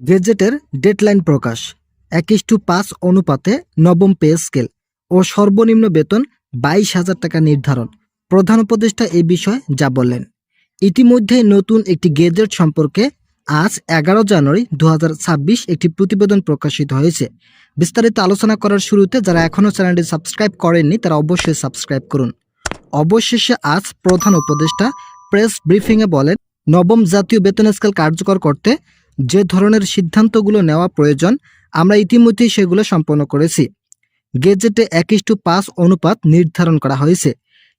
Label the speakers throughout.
Speaker 1: গেজেটের deadline প্রকাশ, একিশ two পাঁচ অনুপাতে নবম পে স্কেল ও সর্বনিম্ন বেতন বাইশ হাজার টাকা নির্ধারণ। প্রধান উপদেষ্টা এই বিষয়ে যা বললেন। ইতিমধ্যে নতুন একটি গেজেট সম্পর্কে আজ এগারো জানুয়ারি দুহাজার ছাব্বিশ একটি প্রতিবেদন প্রকাশিত হয়েছে। বিস্তারিত আলোচনা করার শুরুতে যারা এখনও চ্যানেলটি সাবস্ক্রাইব করেননি, তারা অবশ্যই সাবস্ক্রাইব করুন। অবশেষে আজ প্রধান উপদেষ্টা প্রেস ব্রিফিংয়ে বলেন, নবম জাতীয় বেতন স্কেল কার্যকর করতে যে ধরনের সিদ্ধান্তগুলো নেওয়া প্রয়োজন, আমরা ইতিমধ্যেই সেগুলো সম্পন্ন করেছি। গেজেটে একিশ টু পাঁচ অনুপাত নির্ধারণ করা হয়েছে।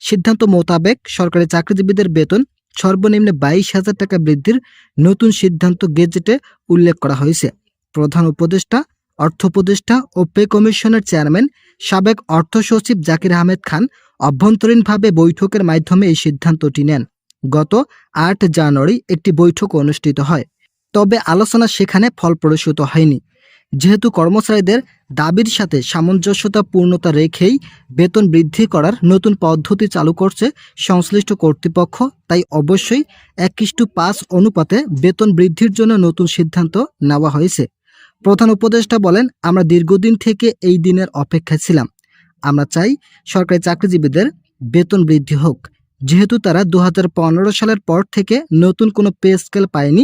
Speaker 1: সিদ্ধান্ত মোতাবেক সরকারি চাকরিজীবীদের বেতন সর্বনিম্ন বাইশ হাজার টাকা বৃদ্ধির নতুন সিদ্ধান্ত গেজেটে উল্লেখ করা হয়েছে। প্রধান উপদেষ্টা, অর্থ উপদেষ্টা ও পে কমিশনের চেয়ারম্যান, সাবেক অর্থ সচিব জাকির আহমেদ খান অভ্যন্তরীণভাবে বৈঠকের মাধ্যমে এই সিদ্ধান্তটি নেন। গত আট জানুয়ারি একটি বৈঠক অনুষ্ঠিত হয়। তবে আলোচনা সেখানে ফলপ্রসূত হয়নি। যেহেতু কর্মচারীদের দাবির সাথে সামঞ্জস্যতা পূর্ণতা রেখেই বেতন বৃদ্ধি করার নতুন পদ্ধতি চালু করছে সংশ্লিষ্ট কর্তৃপক্ষ, তাই অবশ্যই একিশ টু পাঁচ অনুপাতে বেতন বৃদ্ধির জন্য নতুন সিদ্ধান্ত নেওয়া হয়েছে। প্রধান উপদেষ্টা বলেন, আমরা দীর্ঘদিন থেকে এই দিনের অপেক্ষায় ছিলাম। আমরা চাই সরকারি চাকরিজীবীদের বেতন বৃদ্ধি হোক। যেহেতু তারা দু হাজার পনেরো সালের পর থেকে নতুন কোনো পে স্কেল পায়নি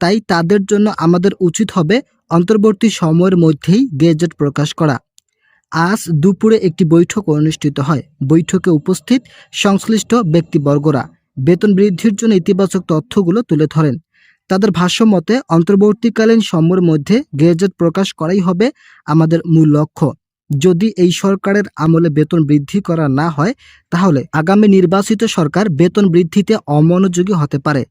Speaker 1: তাই তাদের জন্য আমাদের উচিত হবে অন্তর্বর্তী সময়ের মধ্যেই গেজেট প্রকাশ করা। আজ দুপুরে একটি বৈঠক অনুষ্ঠিত হয়। বৈঠকে উপস্থিত সংশ্লিষ্ট ব্যক্তিবর্গরা বেতন বৃদ্ধির জন্য ইতিবাচক তথ্যগুলো তুলে ধরেন। তাদের ভাষ্য মতে, অন্তর্বর্তীকালীন সময়ের মধ্যে গেজেট প্রকাশ করাই হবে আমাদের মূল লক্ষ্য। যদি এই সরকারের আমলে বেতন বৃদ্ধি করা না হয়, তাহলে আগামী নির্বাচিত সরকার বেতন বৃদ্ধিতে অমনোযোগী হতে পারে।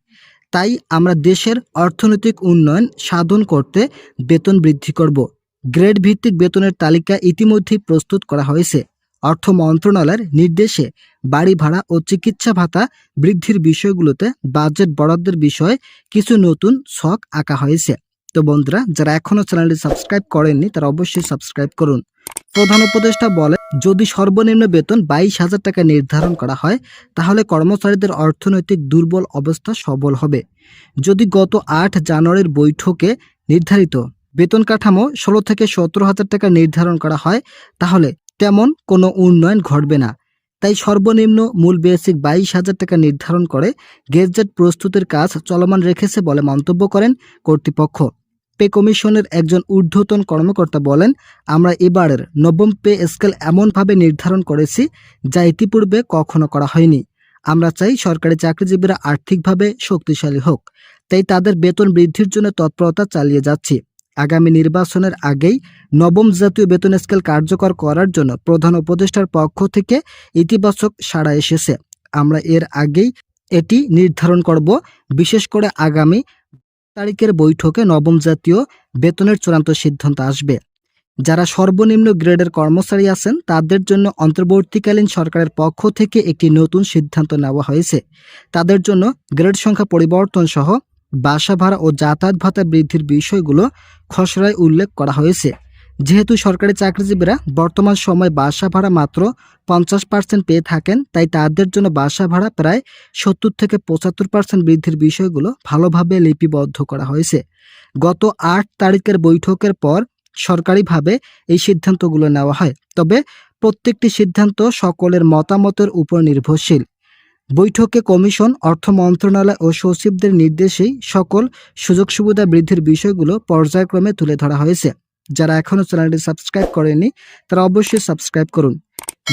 Speaker 1: তাই আমরা দেশের অর্থনৈতিক উন্নয়ন সাধন করতে বেতন বৃদ্ধি করব। গ্রেড ভিত্তিক বেতনের তালিকা ইতিমধ্যেই প্রস্তুত করা হয়েছে। অর্থ মন্ত্রণালয়ের নির্দেশে বাড়ি ভাড়া ও চিকিৎসা ভাতা বৃদ্ধির বিষয়গুলোতে বাজেট বরাদ্দের বিষয়ে কিছু নতুন ছক আঁকা হয়েছে। তো বন্ধুরা, যারা এখনও চ্যানেলটি সাবস্ক্রাইব করেননি, তারা অবশ্যই সাবস্ক্রাইব করুন। প্রধান উপদেষ্টা বলে যদি সর্বনিম্ন বেতন বাইশ হাজার টাকা নির্ধারণ করা হয়, তাহলে কর্মচারীদের অর্থনৈতিক দুর্বল অবস্থা সবল হবে। যদি গত আট জানুয়ারির বৈঠকে নির্ধারিত বেতন কাঠামো ষোলো থেকে সতেরো হাজার টাকা নির্ধারণ করা হয়, তাহলে তেমন কোনো উন্নয়ন ঘটবে না। তাই সর্বনিম্ন মূল বেসিক বাইশ হাজার টাকা নির্ধারণ করে গেজেট প্রস্তুতের কাজ চলমান রেখেছে বলে মন্তব্য করেন কর্তৃপক্ষ। পে কমিশনের একজন ঊর্ধ্বতন কর্মকর্তা বলেন, আমরা এবারের নবম পে স্কেল এমনভাবে নির্ধারণ করেছি যা ইতিপূর্বে কখনো করা হয়নি। আমরা চাই সরকারি চাকরিজীবীরা আর্থিকভাবে শক্তিশালী হোক। তাই তাদের বেতন বৃদ্ধির জন্য তৎপরতা চালিয়ে যাচ্ছি। আগামী নির্বাচনের আগেই নবম জাতীয় বেতন স্কেল কার্যকর করার জন্য প্রধান উপদেষ্টার পক্ষ থেকে ইতিবাচক সাড়া এসেছে। আমরা এর আগেই এটি নির্ধারণ করব। বিশেষ করে আগামী তারিখের বৈঠকে নবম জাতীয় বেতনের চূড়ান্ত সিদ্ধান্ত আসবে। যারা সর্বনিম্ন গ্রেডের কর্মচারী আছেন, তাদের জন্য অন্তর্বর্তীকালীন সরকারের পক্ষ থেকে একটি নতুন সিদ্ধান্ত নেওয়া হয়েছে। তাদের জন্য গ্রেড সংখ্যা পরিবর্তন সহ বাসা ভাড়া ও যাতায়াত ভাতা বৃদ্ধির বিষয়গুলো খসড়ায় উল্লেখ করা হয়েছে। যেহেতু সরকারি চাকরিজীবীরা বর্তমান সময় বাসা ভাড়া মাত্র পঞ্চাশ পার্সেন্ট পেয়ে থাকেন, তাই তাদের জন্য বাসা ভাড়া প্রায় সত্তর থেকে পঁচাত্তর পার্সেন্ট বৃদ্ধির বিষয়গুলো ভালোভাবে লিপিবদ্ধ করা হয়েছে। গত আট তারিখের বৈঠকের পর সরকারিভাবে এই সিদ্ধান্তগুলো নেওয়া হয়। তবে প্রত্যেকটি সিদ্ধান্ত সকলের মতামতের উপর নির্ভরশীল। বৈঠকে কমিশন, অর্থ মন্ত্রণালয় ও সচিবদের নির্দেশেই সকল সুযোগ সুবিধা বৃদ্ধির বিষয়গুলো পর্যায়ক্রমে তুলে ধরা হয়েছে। যারা এখনও চ্যানেলটি সাবস্ক্রাইব করেনি তারা অবশ্যই সাবস্ক্রাইব করুন।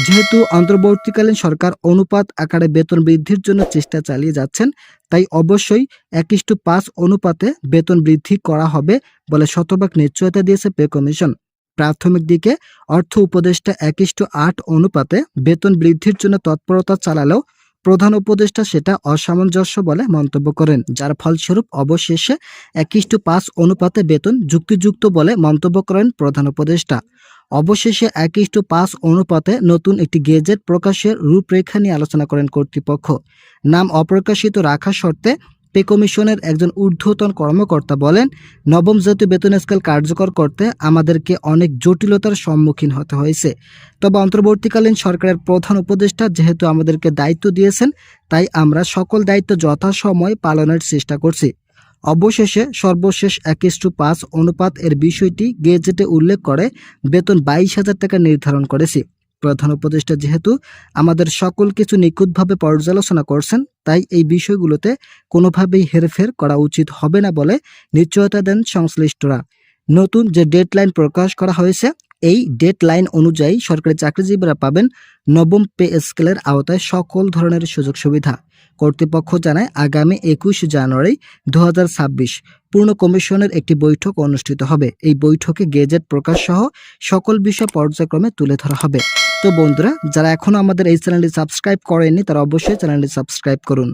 Speaker 1: যেহেতু অন্তর্বর্তীকালীন সরকার অনুপাত আকারে বেতন বৃদ্ধির জন্য চেষ্টা চালিয়ে যাচ্ছেন, তাই অবশ্যই একিশ টু পাঁচ অনুপাতে বেতন বৃদ্ধি করা হবে বলে শতভাগ নিশ্চয়তা দিয়েছে পে কমিশন। প্রাথমিক দিকে অর্থ উপদেষ্টা একিশ টু আট অনুপাতে বেতন বৃদ্ধির জন্য তৎপরতা চালালেও প্রধান উপদেষ্টা সেটা অসামঞ্জস্য বলে মন্তব্য করেন, যার ফলস্বরূপ অবশেষে একিশ পাঁচ অনুপাতে বেতন যুক্তিযুক্ত বলে মন্তব্য করেন প্রধান উপদেষ্টা। অবশেষে একিশ পাঁচ অনুপাতে নতুন একটি গেজেট প্রকাশের রূপরেখা নিয়ে আলোচনা করেন কর্তৃপক্ষ। নাম অপ্রকাশিত রাখা শর্তে পে কমিশনের একজন ঊর্ধ্বতন কর্মকর্তা বলেন, নবম জাতীয় বেতন স্কেল কার্যকর করতে আমাদেরকে অনেক জটিলতার সম্মুখীন হতে হয়েছে। তবে অন্তর্বর্তীকালীন সরকারের প্রধান উপদেষ্টা যেহেতু আমাদেরকে দায়িত্ব দিয়েছেন, তাই আমরা সকল দায়িত্ব যথাসময় পালনের চেষ্টা করছি। অবশেষে সর্বশেষ এক টু পাঁচ অনুপাত এর বিষয়টি গেজেটে উল্লেখ করে বেতন বাইশ হাজার টাকা নির্ধারণ করেছি। প্রধান উপদেষ্টা যেহেতু আমাদের সকল কিছু নিখুঁতভাবে পর্যালোচনা করছেন, তাই এই বিষয়গুলোতে কোনোভাবেই হেরফের করা উচিত হবে না বলে নিশ্চয়তা দেন সংশ্লিষ্টরা। নতুন যে ডেডলাইন প্রকাশ করা হয়েছে, এই ডেডলাইন অনুযায়ী সরকারি চাকরিজীবীরা পাবেন নবম পে স্কেলের আওতায় সকল ধরনের সুযোগ সুবিধা। কর্তৃপক্ষ জানায়, আগামী একুশ জানুয়ারি দু হাজার ছাব্বিশ পূর্ণ কমিশনের একটি বৈঠক অনুষ্ঠিত হবে। এই বৈঠকে গেজেট প্রকাশ সহ সকল বিষয় পর্যায়ক্রমে তুলে ধরা হবে। তো বন্ধুরা যারা এখনও আমাদের এই চ্যানেলটি সাবস্ক্রাইব করেননি তারা অবশ্যই চ্যানেলটি সাবস্ক্রাইব করুন।